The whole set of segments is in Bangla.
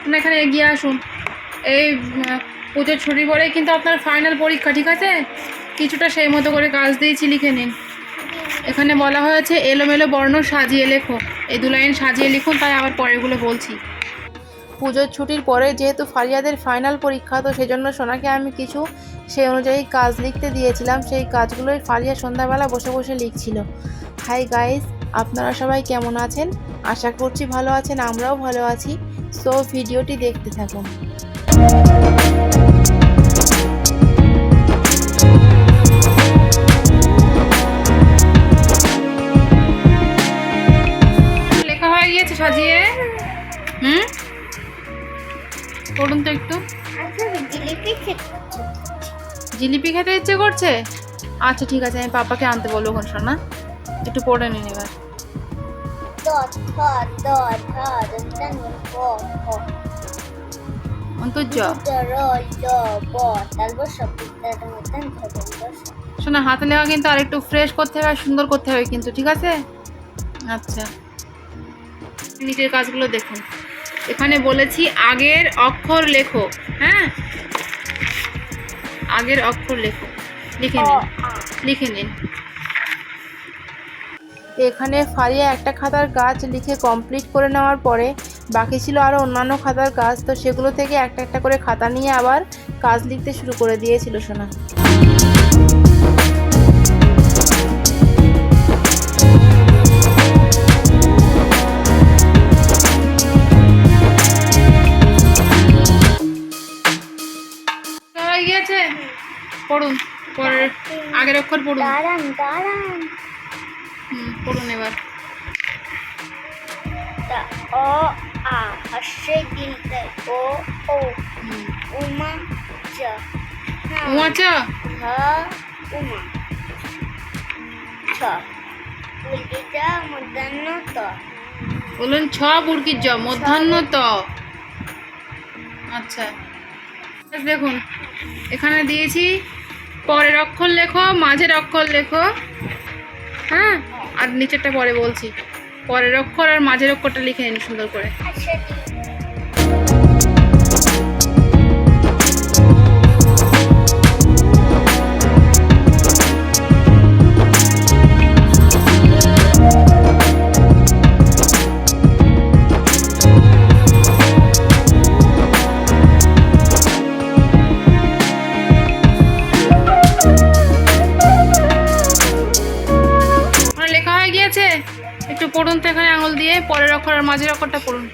আপনি এখানে এগিয়ে আসুন। এই পুজোর ছুটি পরে কিন্তু আপনার ফাইনাল পরীক্ষা, ঠিক আছে? কিছুটা সেই মতো করে কাজ দিয়েছি, লিখে নিন। এখানে বলা হয়েছে, এলোমেলো বর্ণ সাজিয়ে লেখো। এই দু লাইন সাজিয়ে লিখুন, তাই আবার পরেরগুলো বলছি। পুজোর ছুটির পরে যেহেতু ফারিয়াদের ফাইনাল পরীক্ষা, তো সেজন্য সোনাকে আমি কিছু সেই অনুযায়ী কাজ লিখতে দিয়েছিলাম। সেই কাজগুলোই ফারিয়া সন্ধ্যাবেলা বসে বসে লিখছিল। হাই গাইস আপনারা সবাই কেমন আছেন? আশা করছি ভালো আছেন, আমরাও ভালো আছি। সো ভিডিওটি দেখতে থাকুন। লেখা হয়ে গিয়েছে সাজিয়ে? হুম? পড়ুন তো একটু। আচ্ছা জিলিপি খেতে জিলিপি খেতে ইচ্ছে করছে? আচ্ছা ঠিক আছে আমি পাপাকে আনতে বলব এখন শোনা একটু পড়ে নিন এবার। দ থ দ ধ দন্তন ব ভ অন্তর্য। দ র ল ব তালব শব্দের মতন ধরন শোনা, হাতে লেখা কিন্তু আর একটু ফ্রেশ করতে হবে আর সুন্দর করতে হবে কিন্তু, ঠিক আছে? আচ্ছা। নিচের কাজগুলো দেখুন। এখানে বলেছি আগের অক্ষর লেখো হ্যাঁ? আগের অক্ষর লেখো। লিখে নিন। লিখে নিন। এখানে ফারিয়া একটা খাতার কাজ লিখে কমপ্লিট করে নেওয়ার পরে বাকি ছিল আরও অন্যান্য খাতার কাজ তো সেগুলো থেকে একটা একটা করে খাতা নিয়ে আবার কাজ লিখতে শুরু করে দিয়েছিল সোনা। হয়ে গিয়েছে? পড়ুন পরের আগের অক্ষর পড়ুন। দাঁড়ান দাঁড়ান। হুম পড়ুন এবার। তা অ ও ও হুম উমা চ হ্যাঁ। উমাচা হ উমা ছ উল্টিটা মধ্যাহ্ন ত বলুন ছ বুড়কির জ মধ্যাহ্ন ত। আচ্ছা। দেখুন এখানে দিয়েছি পরের অক্ষর লেখো মাঝের অক্ষর লেখো। হ্যাঁ? আর নিচেরটা পরে বলছি। পরের অক্ষর আর মাঝের অক্ষরটা লিখে নিন সুন্দর করে। আর মাঝের অক্ষরটা পড়ুন।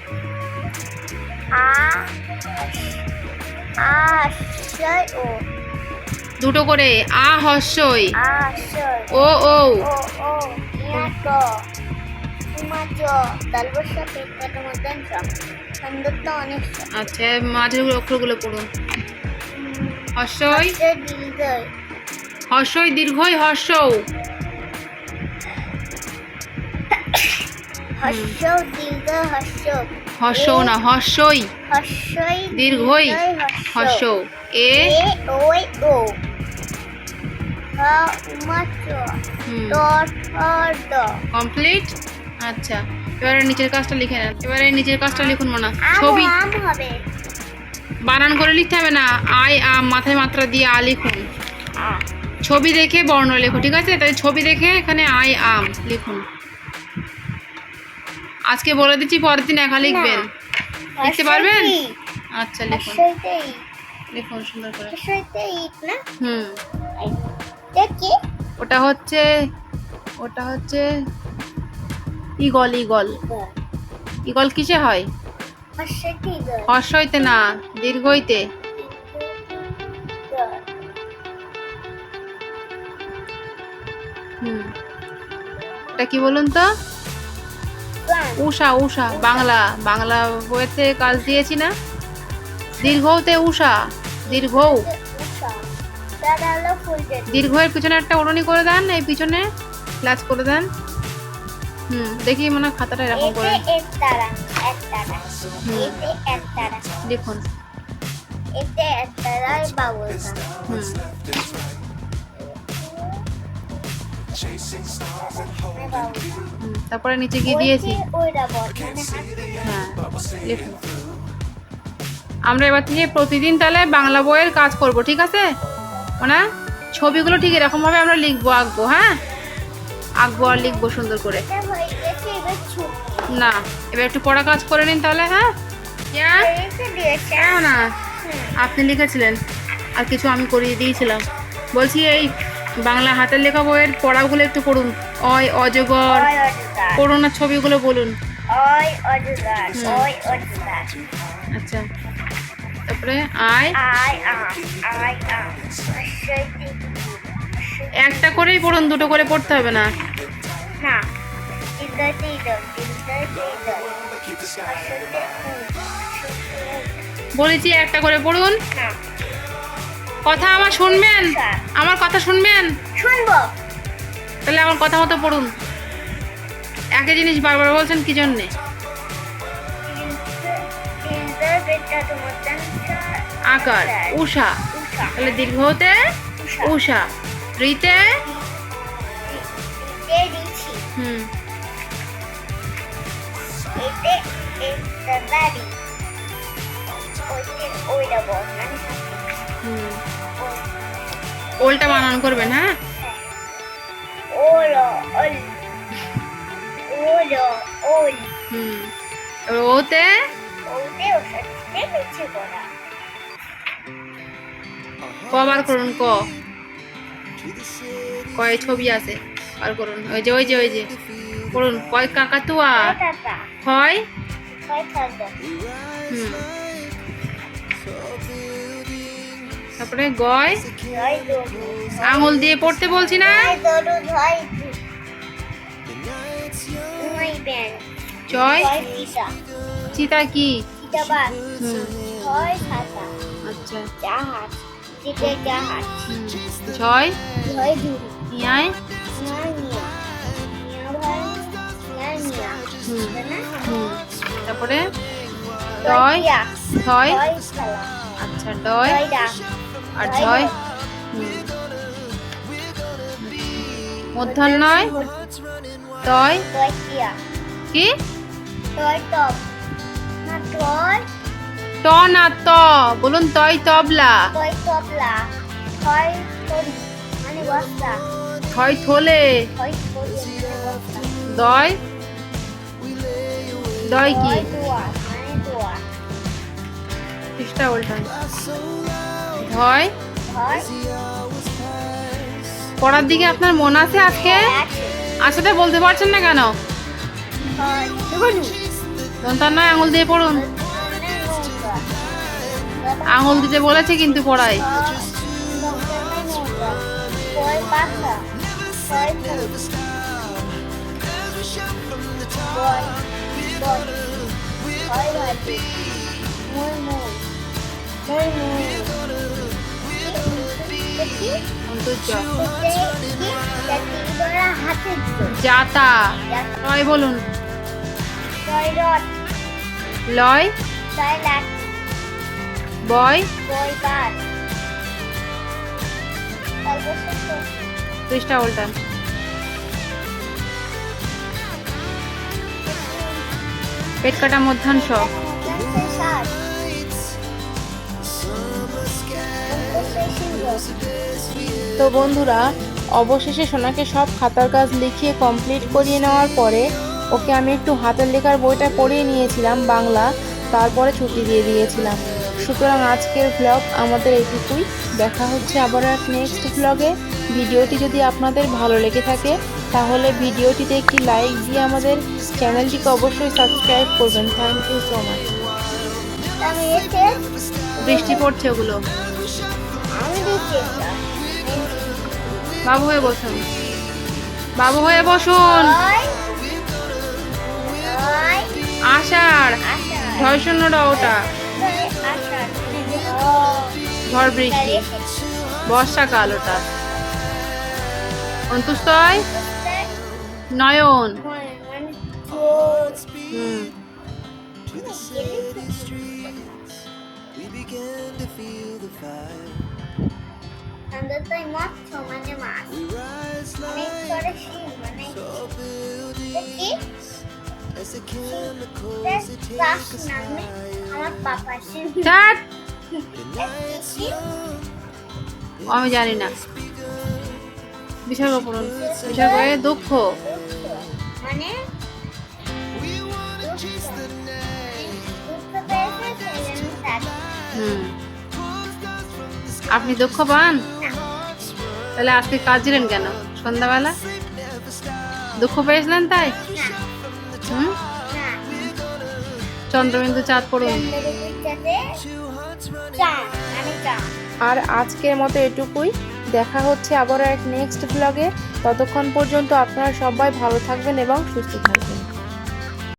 আ আশয় ও। দুটো করে আ হস্যই। ও ও। আচ্ছা মাঝের অক্ষরগুলো পড়ুন। হস্যই। হর্ষে হর্ষই দীর্ঘই হর্ষৌ হর্ষ দীর্ঘ না হর্ষই হর্ষই দীর্ঘই হর্ষ এ? ওই ও কমপ্লিট? আচ্ছা এবারে নিচের কাজটা লিখে নেন। এবারে নিচের কাজটা লিখুন মনে। ছবি। বানান করে লিখতে হবে না। আই আম মাথায় মাত্রা দিয়ে আ লিখুন। ছবি দেখে বর্ণ লেখো ঠিক আছে? তাই ছবি দেখে এখানে আই আম লিখুন। আজকে বলে দিচ্ছি পরের দিন একা লিখবেন। লিখতে পারবেন? আচ্ছা লিখুন। সুন্দর করে। হুম। ওটা হচ্ছে ওটা হচ্ছে ইগল ইগল ইগল কিসে হয়? হর্ষইতে না দীর্ঘইতে। হুম। এটা কি বলুন তো? উষা উষা বাংলা বাংলা বইয়েতে কাজ দিয়েছি না। দীর্ঘতে উষা দীর্ঘ ফুল দীর্ঘের পিছনে একটা ওড়নি করে দেন এই পিছনে ক্লাস করে দেন। হুম দেখি মনে খাতাটা এরকম করে। তারা হুম। তারপরে নিচে গিয়ে দিয়েছি। ওইটা বল মানে হ্যাঁ আমরা এবার থেকে প্রতিদিন তাহলে বাংলা বইয়ের কাজ করব ঠিক আছে? মানে ছবিগুলো ঠিক এরকমভাবে আমরা লিখব আঁকবো হ্যাঁ? আঁকবো আর লিখব সুন্দর করে। হয়ে না এবার একটু পড়া কাজ করে নিন তাহলে হ্যাঁ? হ্যাঁ কেন না আপনি লিখেছিলেন আর কিছু আমি করিয়ে দিয়েছিলাম। বলছি এই বাংলা হাতের লেখা বইয়ের পড়াগুলো একটু পড়ুন। অয় অজগর। আর ছবিগুলো বলুন। আচ্ছা। তারপরে আয়। একটা করেই পড়ুন দুটো করে পড়তে হবে না। বলেছি একটা করে পড়ুন। কথা আমার শুনবেন? আমার কথা শুনবেন? শুনব। তাহলে আমার কথা মতো পড়ুন। একই জিনিস বারবার বলছেন কি জন্যে? আকার উষা। তাহলে দীর্ঘতে উষা। রিতে হুম। হুম। ওলটা বানান করবেন হ্যাঁ হুম। ওতে? ওতে ওষুধে মিছে করা। ক বার করুন ক। কয় ছবি আছে বার করুন। ওই যে ওই যে ওই যে। করুন। কয় কাকাতুয়া? হয় হুম। তারপরে গয়, আঙুল দিয়ে পড়তে বলছি না? পিসা চিতা কি? আচ্ছা ছয় ছয় দূরি ইয়ায় নিয়া নিয়া নিয়া ভাই নিয়া নিয়া হুম। না হুম তারপরে টিয়া ছয় আচ্ছা ডয় আর ছয় মধ্যাহ্নয়? তয়? কি? ট না ত বলুন তয় তবলা ছয় থলি দয়? দয় কি? মানে পৃষ্ঠা উল্টান। ছয় পড়ার দিকে আপনার মন আছে আজকে? আছে। আসলে বলতে পারছেন না কেন? ধনু নয় আঙুল দিয়ে পড়ুন। আঙুল দিতে বলেছে কিন্তু পড়ায়। জাতা। বলুন। লয়। বয়। পৃষ্ঠা উল্টান। পেট কাটা মধ্যাংশ। তো বন্ধুরা অবশেষে সোনাকে সব খাতার কাজ লিখিয়ে কমপ্লিট করিয়ে নেওয়ার পরে ওকে আমি একটু হাতের লেখার বইটা পড়িয়ে নিয়েছিলাম বাংলা তারপরে ছুটি দিয়ে দিয়েছিলাম। সুতরাং আজকের ব্লগ আমাদের এইটুকুই। দেখা হচ্ছে আবার এক নেক্সট ব্লগে ভিডিওটি যদি আপনাদের ভালো লেগে থাকে তাহলে ভিডিওটিতে একটি লাইক দিয়ে আমাদের চ্যানেলটিকে অবশ্যই সাবস্ক্রাইব করবেন। থ্যাংক ইউ সো মাচ বৃষ্টি পড়ছে ওগুলো। বাবু হয়ে বসুন। বাবু হয়ে বসুন। আষাঢ়। ঝয় শূন্যটা ওটা। ঝড় বৃষ্টি। বর্ষাকাল ওটা। অন্তুস্তয় নয়ন। হুম। মৎস্য মানে মাছ। অনেক করে মানে আমি জানি না। বিসর্গ বিসর্গ দুঃখ। মানে আপনি দুঃখ পান? তাহলে আজকে কাজ দিলেন কেন? সন্ধ্যাবেলা? দুঃখ পেয়েছিলেন তাই? চন্দ্রবিন্দু চাঁদ পড়ুন। আর আজকের মতো এটুকুই। দেখা হচ্ছে আবারও এক নেক্সট ব্লগে ততক্ষণ পর্যন্ত আপনারা সবাই ভালো থাকবেন এবং সুস্থ থাকবেন।